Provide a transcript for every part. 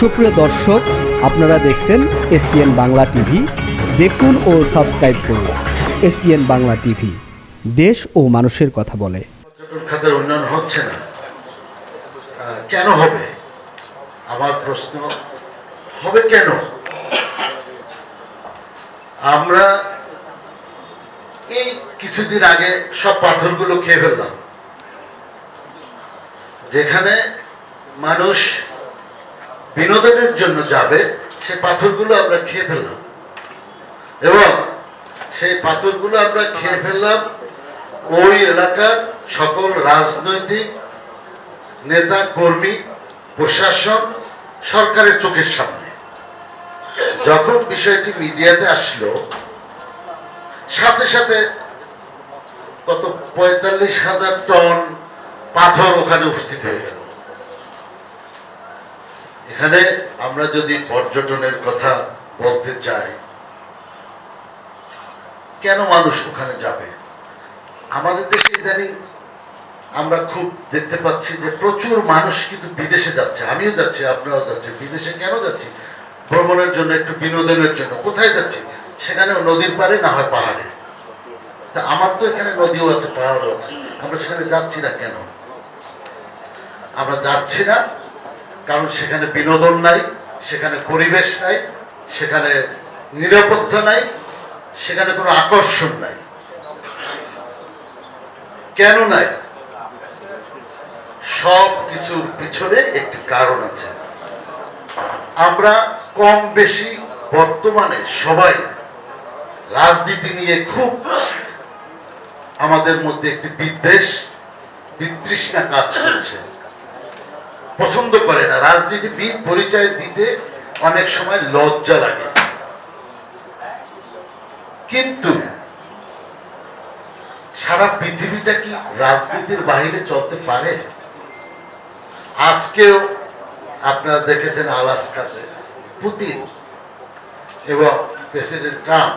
সুপ্রিয় দর্শক, আপনারা দেখছেন এসপিএন বাংলা টিভি। দেখুন ও সাবস্ক্রাইব করুন এসপিএন বাংলা টিভি। দেশ ও মানুষের কথা বলে। খাতের উন্নয়ন হচ্ছে না। কেন হবে? আমার প্রশ্ন, হবে কেন? আমরা এই কিছুদিন আগে সব পাথরগুলো খেয়ে ফেললাম। যেখানে মানুষ বিনোদনের জন্য যাবে, সে পাথরগুলো আমরা খেয়ে ফেললাম। এবং সেই পাথরগুলো আমরা খেয়ে ফেললাম ওই এলাকার সকল রাজনৈতিক নেতা, কর্মী, প্রশাসন, সরকারের চোখের সামনে। যখন বিষয়টি মিডিয়াতে আসলো, সাথে সাথে কত পঁয়তাল্লিশ হাজার টন পাথর ওখানে উপস্থিত হয়ে গেল। এখানে আমরা যদি পর্যটনের কথা বলতে চাই, কেন মানুষ ওখানে যাবে? আমাদের দেশে ইদানিং আমরা খুব দেখতে পাচ্ছি যে প্রচুর মানুষ কিন্তু বিদেশে যাচ্ছে। আমিও যাচ্ছি, আপনারাও যাচ্ছি বিদেশে কেন যাচ্ছি? ভ্রমণের জন্য, একটু বিনোদনের জন্য। কোথায় যাচ্ছি? সেখানে নদীর পারে না হয় পাহাড়ে? তা আমার তো এখানে নদীও আছে, পাহাড়ও আছে। আমরা সেখানে যাচ্ছি না কেন? আমরা যাচ্ছি না কারণ সেখানে বিনোদন নাই, সেখানে পরিবেশ নাই, সেখানে নিরাপত্তা নাই, সেখানে কোনো আকর্ষণ নাই। কেন নাই? সব কিছুর পিছনে একটি কারণ আছে। আমরা কম বেশি বর্তমানে সবাই রাজনীতি নিয়ে খুব আমাদের মধ্যে একটি বিদ্বেষ, বিতৃষ্ণা কাজ করছে। পছন্দ করে না। রাজনীতিবিদ পরিচয় দিতে অনেক সময় লজ্জা লাগে। কিন্তু সারা পৃথিবীটা কি রাজনীতির বাইরে চলতে পারে? আজকেও আপনারা দেখেছেন আলাস্কাতে পুতিন এবং প্রেসিডেন্ট ট্রাম্প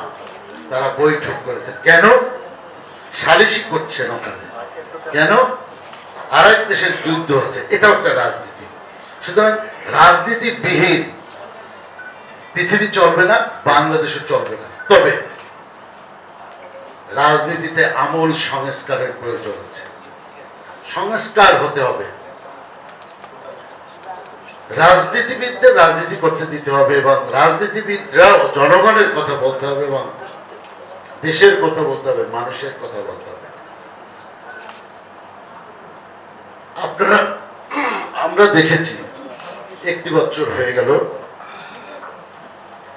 তারা বৈঠক করেছে কেন? সালিশি করছেন ওখানে। কেন? আর এক দেশের যুদ্ধ হচ্ছে এটাও একটা রাজনীতি। সুতরাং রাজনীতিবিহীন পৃথিবী চলবে না, বাংলাদেশও চলবে না। তবে রাজনীতিতে আমূল সংস্কারের প্রয়োজন আছে। সংস্কার হতে হবে। রাজনীতিবিদদের রাজনীতি করতে দিতে হবে এবং রাজনীতিবিদরা জনগণের কথা বলতে হবে এবং দেশের কথা বলতে হবে, মানুষের কথা বলতে হবে। আপনারা, আমরা দেখেছি একটি বছর হয়ে গেল।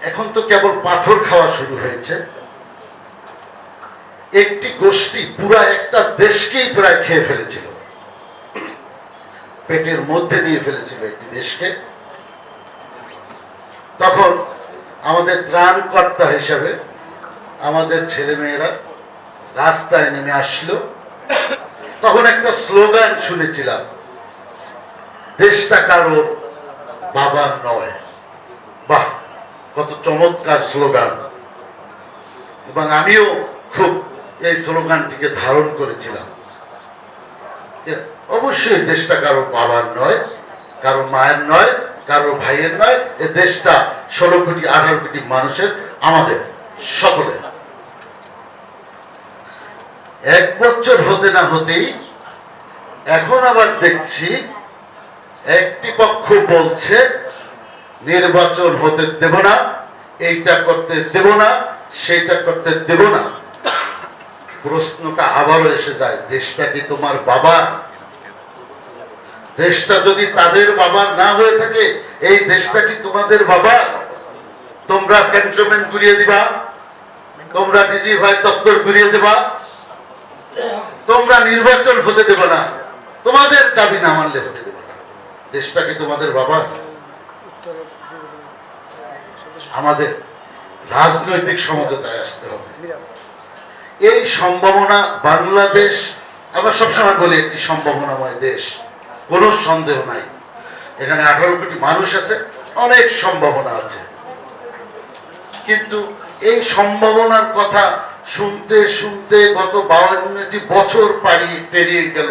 এখন তো কেবল পাথর খাওয়া শুরু হয়েছে। একটি গোষ্ঠী পুরা একটা দেশকেই প্রায় খেয়ে ফেলেছিল। পেটের মধ্যে নিয়ে ফেলেছিল একটি দেশকে। তখন আমাদের ত্রাণকর্তা হিসাবে আমাদের ছেলেমেয়েরা রাস্তায় নেমে আসলো। তখন একটা স্লোগান শুনেছিলাম, দেশটা কারোর বাবার নয়। বাহ, কত চমৎকার স্লোগান। এবং আমিও খুব এই স্লোগানটিকে ধারণ করেছিলাম। অবশ্যই দেশটা কারও বাবার নয়, কারও মায়ের নয়, কারও ভাইয়ের নয়, এ দেশটা ষোলো কোটি, আঠারো কোটি মানুষের, আমাদের সকলের। এক বছর হতে না হতেই এখন আবার দেখছি একটি পক্ষ বলছে, নির্বাচন হতে দেব না, এইটা করতে দেব না, সেইটা করতে দেব না। প্রশ্নটা আবারও এসে যায়, দেশটা কি তোমার বাবা? দেশটা যদি তাদের বাবা না হয়ে থাকে, এই দেশটা কি তোমাদের বাবা? তোমরা ক্যান্টনমেন্ট ঘুরিয়ে দিবা, তোমরা ডিজি ভাই দপ্তর ঘুরিয়ে দেবা, তোমরা নির্বাচন হতে দেব না। তোমাদের দাবি না মানলে হতে দেব দেশটা কি তোমাদের বাবা, আমাদের রাজনৈতিক সমঝোতায় আসতে হবে। এই সম্ভাবনা বাংলাদেশ, আমরা সবসময় বলি একটি সম্ভাবনাময় দেশ, কোনো সন্দেহ নাই। এখানে আঠারো কোটি মানুষ আছে, অনেক সম্ভাবনা আছে। কিন্তু এই সম্ভাবনার কথা শুনতে শুনতে গত বাউন্নটি বছর পাড়িয়ে পেরিয়ে গেল।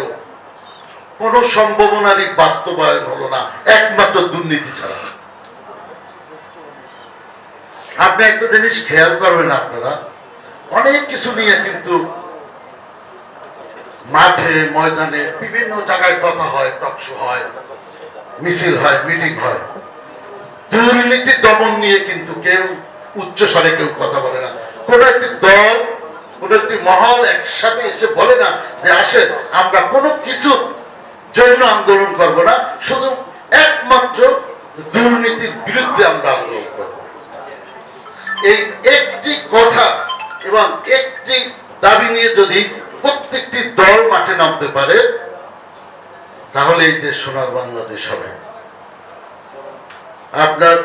কোনো সম্ভাবনারই বাস্তবায়ন হলো না। একমাত্র দুর্নীতি ছাড়া। আপনি একটা জিনিস খেয়াল করবেন আপনারা, অনেক কিছু নিয়ে কিন্তু মাঠে, ময়দানে বিভিন্ন জায়গায় কথা হয় টকশো হয়, মিছিল হয়, মিটিং হয়। দুর্নীতি দমন নিয়ে কিন্তু কেউ, উচ্চ স্বরে কেউ কথা বলে না। কোন একটি দল, কোন একটি মহল একসাথে এসে বলে না যে আসে আমরা কোনো কিছু জন্য আন্দোলন করব না, শুধু একমাত্র দুর্নীতির বিরুদ্ধে আমরা আন্দোলন করব। এই একটি কথা এবং একটি দাবি নিয়ে যদি প্রত্যেকটি দল মাঠে নামতে পারে, তাহলে এই দেশ সোনার বাংলাদেশ হবে। আপনার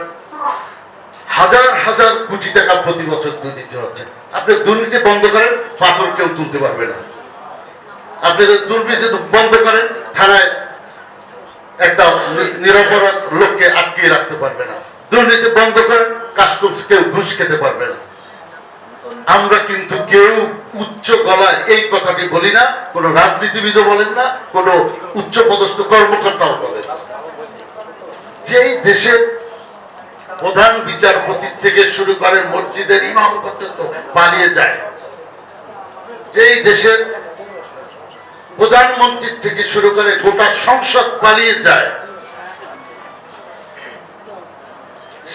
হাজার হাজার কোটি টাকা প্রতি বছর দুর্নীতি হচ্ছে। আপনি দুর্নীতি বন্ধ করেন, পাথর কেউ তুলতে পারবে না। আপনি যদি দুর্নীতি বন্ধ করেন, থানায় একটা নিরপরাধ লোককে আটকিয়ে রাখতে পারবে না। দুর্নীতি বন্ধ করেন কাস্টমস কেউ ঘুষ খেতে পারবে না। আমরা কিন্তু কেউ উচ্চ গলায় এই কথাটি বলি না, কোন রাজনীতিবিদও বলেন না, কোন উচ্চ পদস্থ কর্মকর্তাও বলেন না। যেই দেশের প্রধান বিচারপতি থেকে শুরু করে মসজিদের ইমাম পর্যন্ত পালিয়ে যায়। যেই দেশের প্রধানমন্ত্রী থেকে শুরু করে গোটা সংসদ পালিয়ে যায়।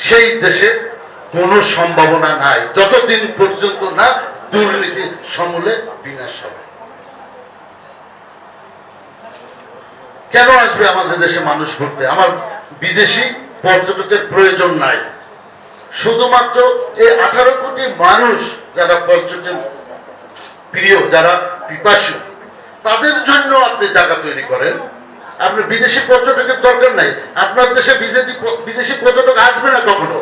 সেই দেশে কোনো সম্ভাবনা নাই। যতদিন পর্যন্ত না দুর্নীতি সমূলে বিনাশ হবে। কেন আসবে আমাদের দেশে মানুষ ঘুরতে? আমার বিদেশি পর্যটকের প্রয়োজন নাই। শুধুমাত্র এই আঠারো কোটি মানুষ যারা পর্যটন প্রিয়, যারা পিপাসু তাদের জন্য আপনি জায়গা তৈরি করেন। আপনি বিদেশি পর্যটকের দরকার নাই। আপনার দেশে বিদেশি বিদেশি পর্যটক আসবে না কখনো?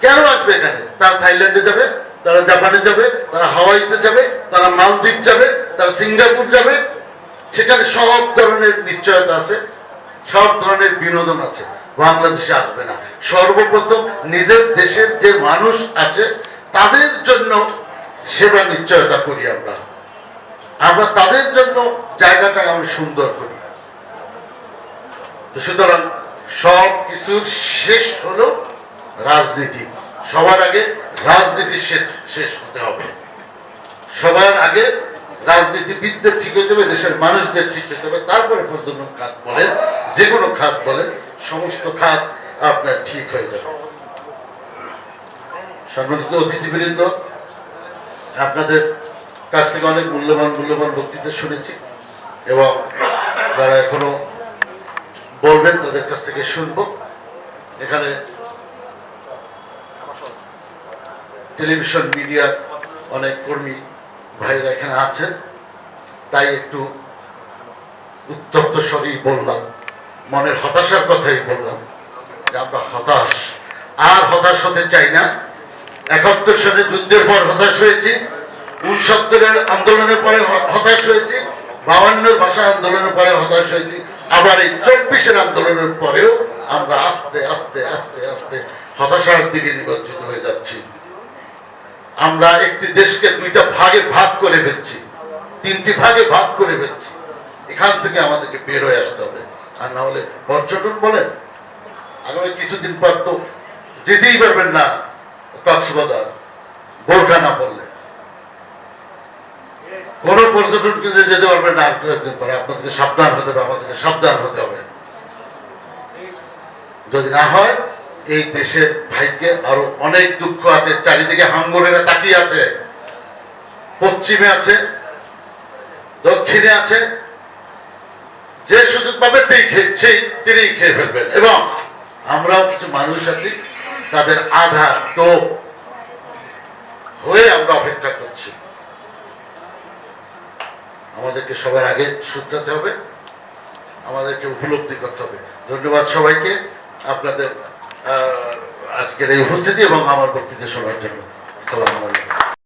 কেন আসবে এখানে? তারা থাইল্যান্ডে যাবে, তারা জাপানে যাবে, তারা হাওয়াইতে যাবে, তারা মালদ্বীপ যাবে, তারা সিঙ্গাপুর যাবে। সেখানে সব ধরনের নিশ্চয়তা আছে, সব ধরনের বিনোদন আছে। বাংলাদেশে আসবে না। সর্বপ্রথম নিজের দেশের যে মানুষ আছে, তাদের জন্য সেবা নিশ্চয়তা করি আমরা। আমরা তাদের জন্য জায়গাটা আমি সুন্দর করি। সুতরাং সব কিছুর শেষ হলো রাজনীতি। সবার আগে রাজনীতি শেষ- হতে হবে। সবার আগে রাজনীতিবিদদের ঠিক হতে হবে, দেশের মানুষদের ঠিক হতে হবে। তারপরে পর্যটন খাত বলেন, যে কোনো খাত বলেন, সমস্ত খাত আপনার ঠিক হয়ে যাবে। সম্মানিত অতিথিবৃন্দ, আপনাদের কাছ থেকে অনেক মূল্যবান মূল্যবান বক্তৃতা শুনেছি এবং যারা এখনও বলবেন তাদের কাছ থেকে শুনব। এখানে টেলিভিশন মিডিয়া অনেক কর্মী ভাইরা এখানে আছেন। তাই একটু উত্তপ্ত স্বরেই বললাম, মনের হতাশার কথাই বললাম যে আমরা হতাশ। আর হতাশ হতে চাই না। একাত্তর সালে যুদ্ধের পর হতাশ হয়েছি। উনসত্তরের আন্দোলনের পরে হতাশ হয়েছি, বাউান্নর ভাষা আন্দোলনের পরে হতাশ হয়েছি, আবার এই চব্বিশের আন্দোলনের পরেও আমরা আস্তে আস্তে আস্তে আস্তে হতাশার দিকে নিমজ্জিত হয়ে যাচ্ছি। আমরা একটি দেশকে দুইটা ভাগে ভাগ করে ফেলছি, তিনটি ভাগে ভাগ করে ফেলছি। এখান থেকে আমাদেরকে বের হয়ে আসতে হবে। আর না হলে পর্যটন বলেন, আগামী কিছুদিন পর তো যেতেই পারবেন না, কক্সবাজার বোরখা না পড়লে কোন পর্যটন কিন্তু যেতে পারবেন না। কয়েকদিন পরে আপনাদেরকে সাবধান হতে হবে, আমাদেরকে সাবধান হতে হবে। যদি না হয়, এই দেশের ভাইকে আরও অনেক দুঃখ আছে। চারিদিকে হাঙ্গরেরা তাকিয়ে আছে। পশ্চিমে আছে, দক্ষিণে আছে। যে সুযোগ পাবে সেই তিনিই খেয়ে ফেলবেন। এবং আমরাও কিছু মানুষ আছি, তাদের আধার তো হয়ে আমরা অপেক্ষা করছি। আমাদেরকে সবার আগে শুধরাতে হবে, আমাদেরকে উপলব্ধি করতে হবে। ধন্যবাদ সবাইকে আপনাদের আজকের এই উপস্থিতি এবং আমার বক্তৃতা শোনার জন্য। সালাম আলাইকুম।